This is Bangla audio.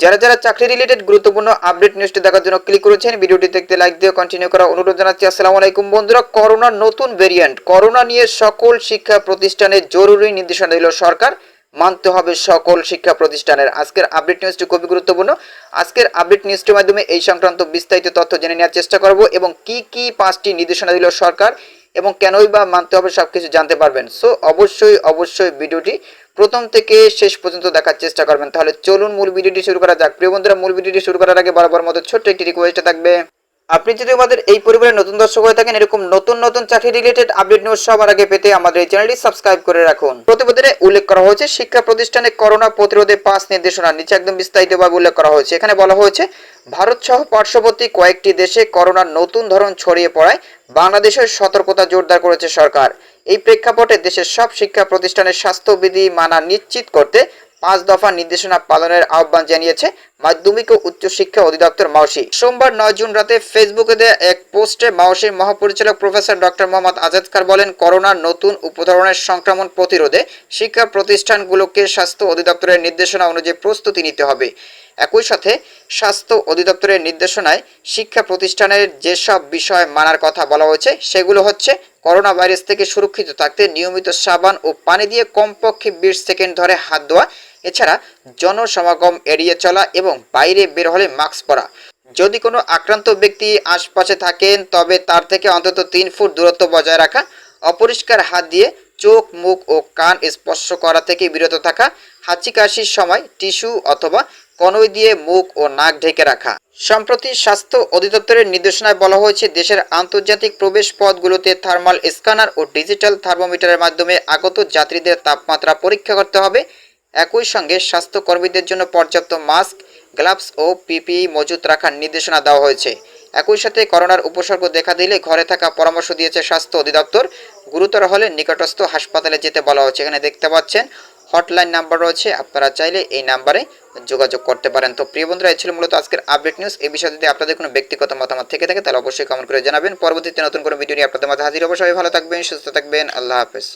যারা যারা চাকরি রিলেটেড গুরুত্বপূর্ণ আপডেট নিউজটি দেখার জন্য ক্লিক করেছেন, ভিডিওটি দেখতে লাইক দিয়ে কন্টিনিউ করা অনুরোধ জানাচ্ছি। আসসালামু আলাইকুম বন্ধুরা করোনার নতুন ভেরিয়েন্ট করোনা নিয়ে সকল শিক্ষা প্রতিষ্ঠানে জরুরি নির্দেশনা দিল সরকার। মানতে হবে সকল শিক্ষা প্রতিষ্ঠানের। আজকের আপডেট নিউজটি খুবই গুরুত্বপূর্ণ। আজকের আপডেট নিউজটির মাধ্যমে এই সংক্রান্ত বিস্তারিত তথ্য জেনে নেওয়ার চেষ্টা করব এবং কি কি পাঁচটি নির্দেশনা দিল সরকার। এবং কেনই বা মানতে হবে সব কিছু জানতে পারবেন। সো অবশ্যই অবশ্যই ভিডিওটি প্রথম থেকে শেষ পর্যন্ত দেখার চেষ্টা করবেন। তাহলে চলুন মূল ভিডিওটি শুরু করা যাক। প্রিয় বন্ধুরা, মূল ভিডিওটি শুরু করার আগে বরাবর মতো ছোট্ট একটি রিকোয়েস্ট থাকবে। আপনি যদি আমাদের এই পরিবারের নতুন দর্শক হয়ে থাকেন, এরকম নতুন নতুন চাকরি রিলেটেড আপডেট নিউজ সবার আগে পেতে আমাদের এই চ্যানেলটি সাবস্ক্রাইব করে রাখুন। প্রতিবেদনে উল্লেখ করা হয়েছে, শিক্ষা প্রতিষ্ঠানে করোনা প্রতিরোধে পাঁচ নির্দেশনা। নিচে একদম বিস্তারিতভাবে উল্লেখ করা হয়েছে। এখানে বলা হয়েছে, ভারত সহ পার্শ্ববর্তী কয়েকটি দেশে করোনার নতুন ধরন ছড়িয়ে পড়ায় বাংলাদেশের সতর্কতা জোরদার করেছে সরকার। এই প্রেক্ষাপটে দেশের সব শিক্ষা প্রতিষ্ঠানের স্বাস্থ্যবিধি মানা নিশ্চিত করতে পাঁচ দফা নির্দেশনা পালনের আহ্বান জানিয়েছে মাধ্যমিক ও উচ্চশিক্ষা অধিদপ্তর মাওসি সোমবার নয় জুন রাতে ফেসবুকে দেয়া এক পোস্টে মাওসির মহাপরিচালক প্রফেসর ডক্টর মোহাম্মদ আজাদ খান বলেন করোনার নতুন উপধরনের সংক্রমণ প্রতিরোধে শিক্ষা প্রতিষ্ঠানগুলোকে স্বাস্থ্য অধিদপ্তরের নির্দেশনা অনুযায়ী প্রস্তুতি নিতে হবে। একই সাথে স্বাস্থ্য অধিদপ্তরের নির্দেশনায় শিক্ষা প্রতিষ্ঠানের যেসব বিষয় মানার কথা বলা হয়েছে, সেগুলো হচ্ছে করোনা ভাইরাস থেকে সুরক্ষিত থাকতে নিয়মিত সাবান ও পানি দিয়ে কমপক্ষে বিশ সেকেন্ড ধরে হাত ধোয়া এছাড়া জনসমাগম এড়িয়ে চলা এবং বাইরে বের হলে মাস্ক পরা। যদি কোনো আক্রান্ত ব্যক্তি আশপাশে থাকেন, তবে তার থেকে অন্তত তিন ফুট দূরত্ব বজায় রাখা, অপরিষ্কার হাত দিয়ে চোখ, মুখ ও কান স্পর্শ করা থেকে বিরত থাকা, হাঁচি কাশির সময় টিস্যু অথবা কনই দিয়ে মুখ ও নাক ঢেকে রাখা। সম্প্রতি স্বাস্থ্য অধিদপ্তরের নির্দেশনায় বলা হয়েছে, দেশের আন্তর্জাতিক প্রবেশ পথগুলোতে থার্মাল স্ক্যানার ও ডিজিটাল থার্মোমিটারের মাধ্যমে আগত যাত্রীদের তাপমাত্রা পরীক্ষা করতে হবে। একই সঙ্গে স্বাস্থ্যকর্মীদের জন্য পর্যাপ্ত মাস্ক, গ্লাভস ও পিপিই মজুত রাখার নির্দেশনা দেওয়া হয়েছে। একই সাথে করোনার উপসর্গ দেখা দিলে ঘরে থাকা পরামর্শ দিয়েছে স্বাস্থ্য অধিদপ্তর। গুরুতর হলে নিকটস্থ হাসপাতালে যেতে বলা হচ্ছে। এখানে দেখতে পাচ্ছেন, হটলাইন নাম্বার রয়েছে। আপনারা চাইলে এই নাম্বারে যোগাযোগ করতে পারেন। তো প্রিয় বন্ধুরা, এই ছিল মূলত আজকের আপডেট নিউজ। এই বিষয়ে যদি আপনাদের কোনো ব্যক্তিগত মতামত থেকে থাকে, তাহলে অবশ্যই কমেন্ট করে জানাবেন। পরবর্তীতে নতুন কোনো ভিডিও নিয়ে আপনাদের মাঝে হাজির অবশ্যই ভালো থাকবেন, সুস্থ থাকবেন। আল্লাহ হাফেজ।